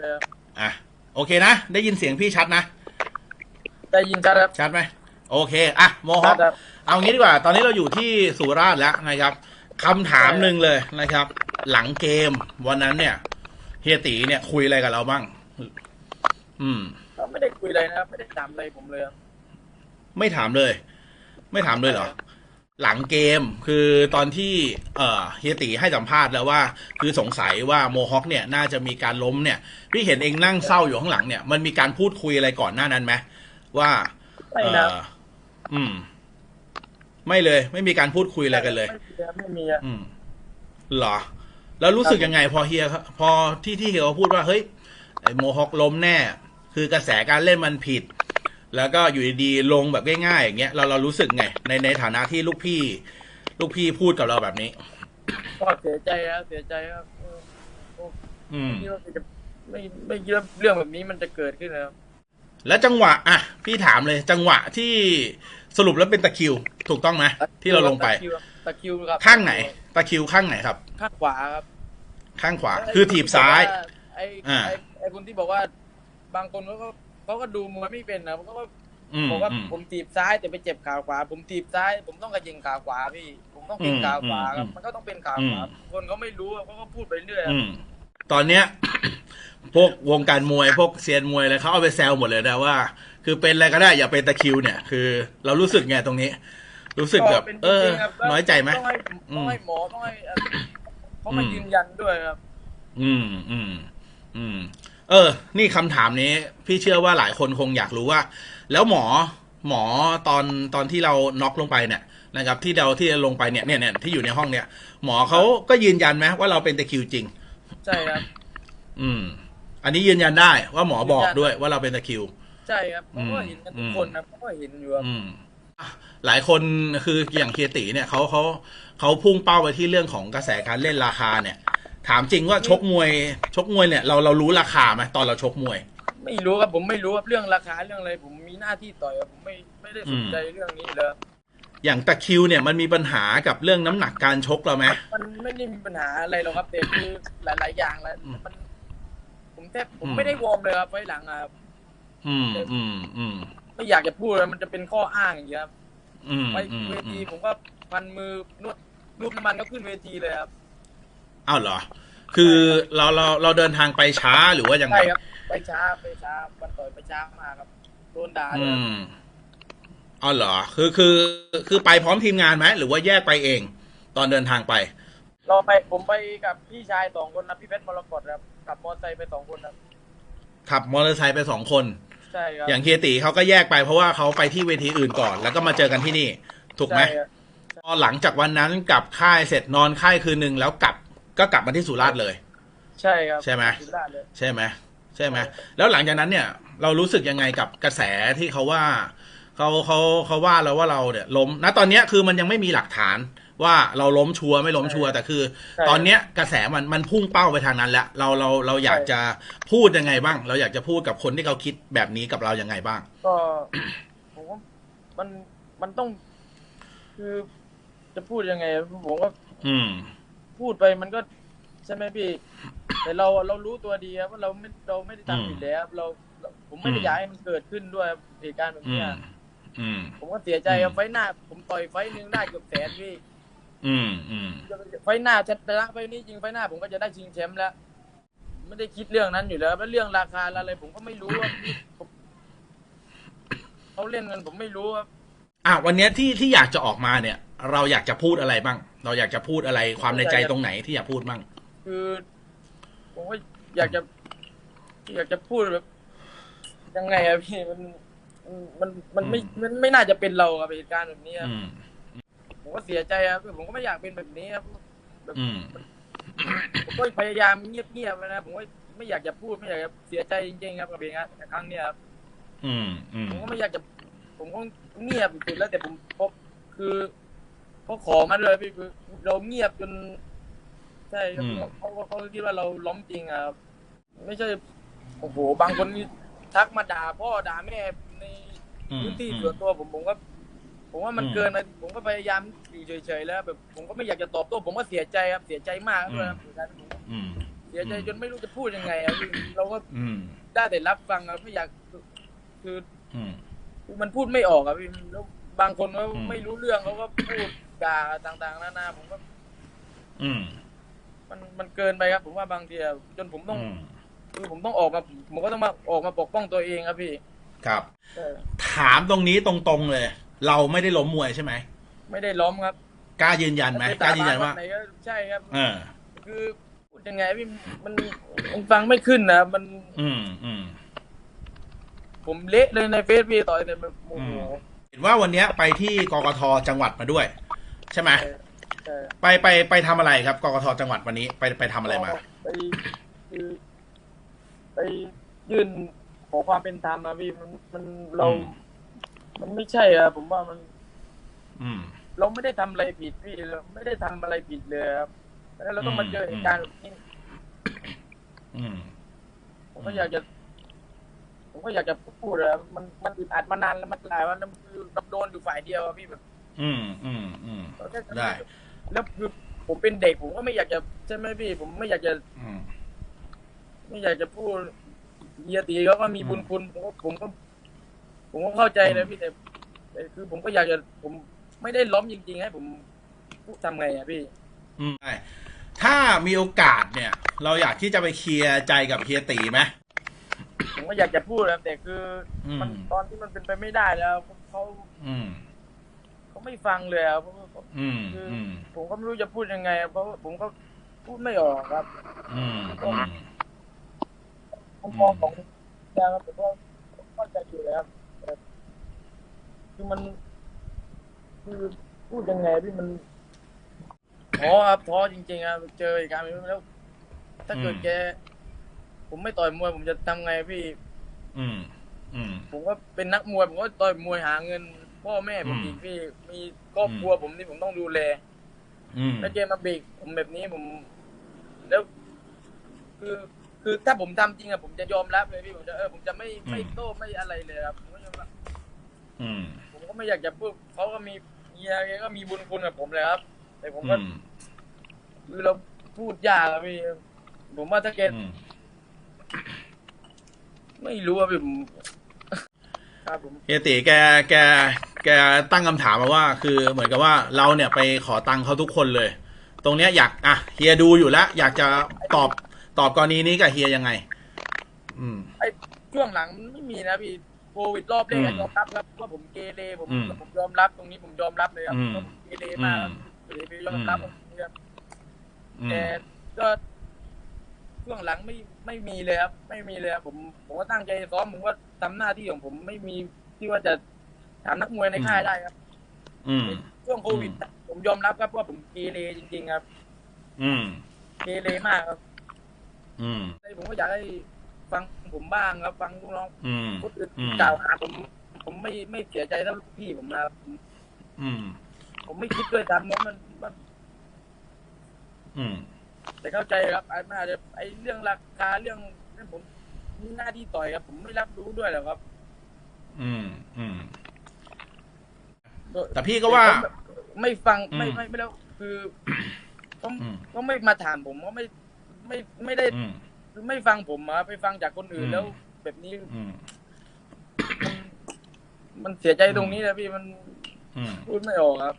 เลยครับอะโอเคนะ ได้ยินเสียงพี่ชัดนะ ได้ยินชัดครับชัดไหมโอเคอะโมฮอชัคดครับ เอางี้ดีกว่า ตอนนี้เราอยู่ที่สุราษฎร์แล้วนะครับคำถามหนึ่งเลยนะครับ หลังเกมวันนั้นเนี่ยเฮียตีเนี่ยคุยอะไรกับเราบ้าง อืมก็ไม่ได้คุยอะไรนะครับไม่ได้ถามอะไรผมเลยครับไม่ถามเลย ไม่ถามเลยเหรอ หลังเกมคือตอนที่เอ่อเฮียตีให้สัมภาษณ์แล้วว่า คือสงสัยว่าโมฮอคเนี่ยน่าจะมีการล้มเนี่ย พี่เห็นเองนั่งเศร้าอยู่ข้างหลังเนี่ยมันมีการพูดคุยอะไรก่อนหน้านั้นไหมว่าไม่เอ่นะออืม ไม่เลย ไม่มีการพูดคุยอะไรกันเลยไม่มีครับไม่มีครับอืมเหรอ แล้วรู้สึกยังไงพอเฮียพอที่ที่เฮียเขาพูดว่าเฮ้ยไอ้โมฮอคล้มแน่ คือกระแสการเล่นมันผิด แล้วก็อยู่ดีๆลงแบบง่ายๆอย่างเงี้ยเราเรารู้สึกไงในในฐานะที่ลูกพี่ ลูกพี่พูดกับเราแบบนี้ก็เสียใจครับเสียใจครับเอออืมไม่คิดว่าจะไม่ไม่คิดว่าเรื่องแบบนี้มันจะเกิดขึ้นนะครับแล้วจังหวะอะพี่ถามเลยจังหวะที่สรุปแล้วเป็นตะคริว ถูกต้องไหมที่เราลงไป ตะคริวครับตะคริวครับข้างไหน ตะคริวข้างไหนครับ ข้างขวาครับ ข้างขวา คือถีบซ้าย ไอ้อ่าไอ้ไอ้คนที่บอกว่า บางคนเขาก็ เขาก็ดูมวยไม่เป็นนะเขาก็อืมบอกว่าอืมผมถีบซ้ายแต่ไปเจ็บขาขวา ผมถีบซ้าย ผมต้องกระยิงขาขวาพี่ ผมต้องเป็นอืมขาขวาครับอืมมันก็ต้องเป็นขาขวาอืมคนเขาไม่รู้อะเขาก็พูดไปเรื่อยอะอืมตอนเนี้ยพวกวงการมวยพวกเซียนมวยอะไรเขาเอาไปแซวหมดเลยนะว่า คือเป็นอะไรก็ได้อย่าเป็นตะคริวเนี่ย คือ เรารู้สึกไงตรงนี้ รู้สึกแบบป็นเออจริงๆครับแล้วน้อยใจไหมต้องให้อืมต้องให้หมอต้องให้เอ่อเขามาอืมยืนยันด้วยครับ อืมอืมอืม เออ นี่คำถามนี้ พี่เชื่อว่าหลายคนคงอยากรู้ว่า แล้วหมอหมอตอนตอนที่เราน็อกลงไปเนี่ยนะครับ ที่เราที่เราลงไปเนี่ยเนี่ยเนี่ยที่อยู่ในห้องเนี่ย หมอเขาก็ยืนยันไหมว่าเราเป็นตะคริวจริง ใช่ครับ อืม อันนี้ยืนยันได้ว่าหมอบอกยืนยันด้วยว่าเราเป็นตะคริว ใช่ครับเขาก็เห็นกันทุกคนนะเขาก็เห็นอยู่ครับอืมอะหลายคนคืออย่างเคียติเนี่ยเขาเขาเขาพุ่งเป้าไปที่เรื่องของกระแสการเล่นราคาเนี่ย ถามจริงว่าชกมวย ชกมวยเนี่ยเราเรารู้ราคาไหมตอนเราชกมวย ไม่รู้ครับผมไม่รู้ครับเรื่องราคาเรื่องอะไรผมมีหน้าที่ต่อยครับผมไม่ไม่ได้สนใจเรื่องนี้เลยครับอย่างตะคริวเนี่ยมันมีปัญหากับเรื่องน้ำหนักการชกเราไหมมันไม่ได้มีปัญหาอะไรหรอกครับแต่คือหลาย ๆ อย่างแล้วอืมมันผมแทบผมอืมไม่ได้วอร์มเลยครับไฟหลังอะครับอืมอืมอืมไม่อยากจะพูดเลยมันจะเป็นข้ออ้างอย่างเงี้ยครับอืมไปอืมเวอืทีมผมก็พันมือนวดรูปน้ำมันก็ขึ้นเวทีเลยครับ อ้าวเหรอ คือเราเราเราเดินทางไปช้าหรือว่ายังไงใช่ครับ ไปช้าไปช้าวันต่อยไปช้ามากครับโดนด่าเลอืยครับมอ๋อเหรอ คือคือคือไปพร้อมทีมงานไหมหรือว่าแยกไปเอง ตอนเดินทางไป เราไปผมไปกับพี่ชายสองคนนะพี่เพชรมรกตครับกับมอเตอร์ไซค์ไปสองคนครับขับมอเตอร์ไซค์ไปสองคน ใช่ครับอย่างเฮียตีเขาก็แยกไปเพราะว่าเขาไปที่เวทีอื่นก่อน แล้วก็มาเจอกันที่นี่ ถูกไหมใช่ครับพอหลังจากวันนั้นกลับค่ายเสร็จนอนค่ายคืนหนึ่งแล้วกลับ ก็กลับมาที่สุราษฎร์เลย ใช่ครับใช่ไหมสุราษฎร์เลยใช่ไหมใช่ไหมแล้วหลังจากนั้นเนี่ย เรารู้สึกยังไงกับกระแสที่เขาว่าเขาเขาเขาว่าเราว่าเราเนี่ยล้มณตอนเนี้ยคือมันยังไม่มีหลักฐานว่าเราล้มชัวร์ไม่ล้มชัวร์แต่คือใช่ตอนเนี้ยกระแสมันมันพุ่งเป้าไปทางนั้นแล้วเราเราเราอยากจะพูดยังไงบ้าง เราอยากจะพูดกับคนที่เขาคิดแบบนี้กับเรายังไงบ้าง ก็ผมว่ามันมันต้อง คือจะพูดยังไงผมว่าอืม พูดไปมันก็ใช่ไหมพี่ แต่เราเรารู้ตัวดีครับว่าเราไม่เราไม่ได้อืมทำผิดแล้วเราเราผมไม่ได้อืมอยากให้มันเกิดขึ้นด้วยครับเหตุการณ์แบบอืเนี้มยอืมผมก็เสียใจครับอืมไฟท์หน้า ผมต่อยไฟท์หนึงได้เกือบแสนพี่อืมอืมไฟท์หน้าจะชนะไฟท์นี้จริงไฟท์หน้าผมก็จะได้ชิงแชมป์แล้ว ไม่ได้คิดเรื่องนั้นอยู่แล้วแล้วเรื่องราคาอะไรผมก็ไม่รู้ว่าผมเขาเล่นกันผมไม่รู้ว่า อะวันเนี้ยที่ที่อยากจะออกมาเนี่ย เราอยากจะพูดอะไรบ้าง เราอยากจะพูดอะไรความในใจตรงไหนที่อยากพูดบ้างคือผมก็อยากจะ อยากจะพูดแบบยังไงอะพี่มันมันมันไม่อืมมันไม่น่าจะเป็นเราครับเหตุการณ์แบบนี้ครับอืมผมก็เสียใจครับผมก็ไม่อยากเป็นแบบนี้ครับอืมผมก็พยายามเงียบๆนะผมก็ไม่อยากจะพูดไม่อยากจะเสียใจจริงๆครับกับเหตุการณ์ครั้งเนี้ยครับอืมอืมผมก็ไม่อยากจะ ผมก็เงียบสุดแล้วแต่ผมพบคือเขาขอมาเลยพี่คือเราเงียบจน ใช่ครับเขาเขาเขาคิดว่าเราล้มจริงอะครับไม่ใช่โอ้โหบางคนนี่ทักมาด่าพ่อด่าแม่ในอืมพื้นที่ส่วนตัวผมผมก็ ผมว่ามันอืมเกินไปผมก็พยายามอยู่เฉยๆแล้วแบบ ผมก็ไม่อยากจะตอบโต้ผมก็เสียใจครับเสียใจมากด้วยครับเหมือนกันผมอืมเสียใจจนไม่รู้จะพูดยังไงอะพี่เราก็ อืมได้แต่รับฟังอะไม่อยากคืออืมคือ มันพูดไม่ออกอะพี่แล้วบางคนเขาอืมไม่รู้เรื่องเขาก็พูดด่าต่างๆนานาผมก็อืม มันมันเกินไปครับ ผมว่าบางทีอะจนผมต้องอืมคือผมต้องออกมาผมก็ต้องมาออกมาปกป้องตัวเองครับพี่ ครับเออถามตรงนี้ตรงๆเลย เราไม่ได้ล้มมวยใช่ไหมไม่ได้ล้มครับกล้ายืนยันไหมกล้ายืนยันว่าไหนก็ใช่ครับเออคือพูดยังไงพี่มันมันฟังไม่ขึ้นนะมัน อืมอืม ผมเละเลยในเฟซพี่ต่อยแต่แบบโอ้โหอืมเห็นว่าวันเนี้ยไปที่กกทจังหวัดมาด้วย ใช่ไหมใช่ใช่ไปไปไปทำอะไรครับกกทจังหวัดวันนี้ไปไปทำอะไรมา ไปคือไปยื่นขอความเป็นธรรมนะพี่มันมันเรา อืม มันไม่ใช่อะผมว่ามันอืม เราไม่ได้ทำอะไรผิดพี่เราไม่ได้ทำอะไรผิดเลยครับแล้วเราต้องมาเจอเหตุการณ์แบบนี้อืม ผมก็อยากจะ ผมก็อยากจะพูดอะมันมันอึดอัดมานานแล้วมันหลายวันแล้วคือเราโดนอยู่ฝ่ายเดียวอะพี่แบบอืมอืมอืมเราแค่ได้ แล้วคือผมเป็นเด็กผมก็ไม่อยากจะใช่ไหมพี่ ผมไม่อยากจะอืมไม่อยากจะพูดเฮียตีเขาก็มีบุญคุณผมก็ผมก็ ผมก็เข้าใจนะพี่แต่แต่คือผมก็อยากจะผมไม่ได้ล้มจริงๆให้ผมพูดทำไงอะพี่อืมใช่ถ้ามีโอกาสเนี่ย เราอยากที่จะไปเคลียร์ใจกับเฮียตีไหม ผมก็อยากจะพูดนะแต่คืออมมันตอนที่มันเป็นไปไม่ได้แล้วเขาอืมเขาไม่ฟังเลยอะเพราะว่าเขาอืมคือออืมผมก็ไม่รู้จะพูดยังไง เพราะว่าผมก็พูดไม่ออกครับ อืมอืมมุมมองของแกครับผมก็เข้าใจอยู่แล้วแต่คือมัน คือพูดยังไงพี่มันท้อครับท้อจริงๆครับเจอเหตุการณ์แบบนี้แล้ว ถ้าเกิดแก ผมไม่ต่อยมวยผมจะทำไงพี่ อืม อืม ผมก็เป็นนักมวยผมก็ต่อยมวยหาเงิน พ่อแม่ผมอืมอีกพี่ มีครอบครัวผมที่ผมต้องดูแลอืมแล้วแกมาเบรกผมแบบนี้ผม แล้ว คือ คือถ้าผมทำจริงอะผมจะยอมรับเลยพี่ผมจะเออผมจะไม่ไม่โต้ไม่อะไรเลยครับผมก็ยอมรับอืมผมก็ไม่อยากจะพูดเขาก็มีเฮียแกก็มีบุญคุณกับผมเลยครับ แต่ผมอืก็มคือเราพูดยากอะพี่ ผมว่าถ้าแกอืม ไม่รู้อะพี่ผมครับผมเฮียตีแกแกแกตั้งคำถามมาว่า คือเหมือนกับว่าเราเนี่ยไปขอตังค์เขาทุกคนเลย ตรงเนี้ยอยากอะเฮียดูอยู่แล้ว อยากจะตอบตอบกรณีนี้กับเฮียยังไง อืม ไอ้ช่วงหลังมันไม่มีนะพี่โควิดรอบแรกอืมอะยอมรับครับว่าผมเกเรผมอืมผมยอมรับตรงนี้ผมยอมรับเลยครับอืม ว่าผมเกเรมากครับเกเรยอมรับตรงนี้ครับ อืม แต่ก็ ช่วงหลังไม่ไม่มีเลยครับ ไม่มีเลยครับผมผมก็ตั้งใจซ้อมผมก็ทำหน้าที่ของผมไม่มีที่ว่าจะถามนักมวยในค่ายได้ครับ อืมช่วงโควิด ผมยอมรับครับว่าผมเกเรจริง ๆ ครับ อืมเกเรมากครับ อืมแต่ผมก็อยากให้ฟังผมบ้างครับ ฟังลูกน้องอืมคนอื่นอืมกล่าวหาผมผมไม่ไม่เสียใจเท่าลูกพี่ผมนะครับผมอืม ผมไม่คิดด้วยซ้ำว่ามันมัน อืม แต่เข้าใจครับอาจอาจจะ ไอ้เรื่องราคาเรื่องนั้นผมมีหน้าที่ต่อยครับ ผมไม่รับรู้ด้วยหรอกครับ อืมอืมแต่พี่ก็ว่า ไม่ฟังไม่อืมไม่ไม่แล้ว คือก็อืมก็ไม่มาถามผมก็ไม่ไม่ไม่ได้อืมคือไม่ฟังผมอะไปฟังจากคนอื่นอืมแล้ว แบบนี้อืมมันมันเสียใจตรงนี้นะพี่มันอืมพูดไม่ออกครับ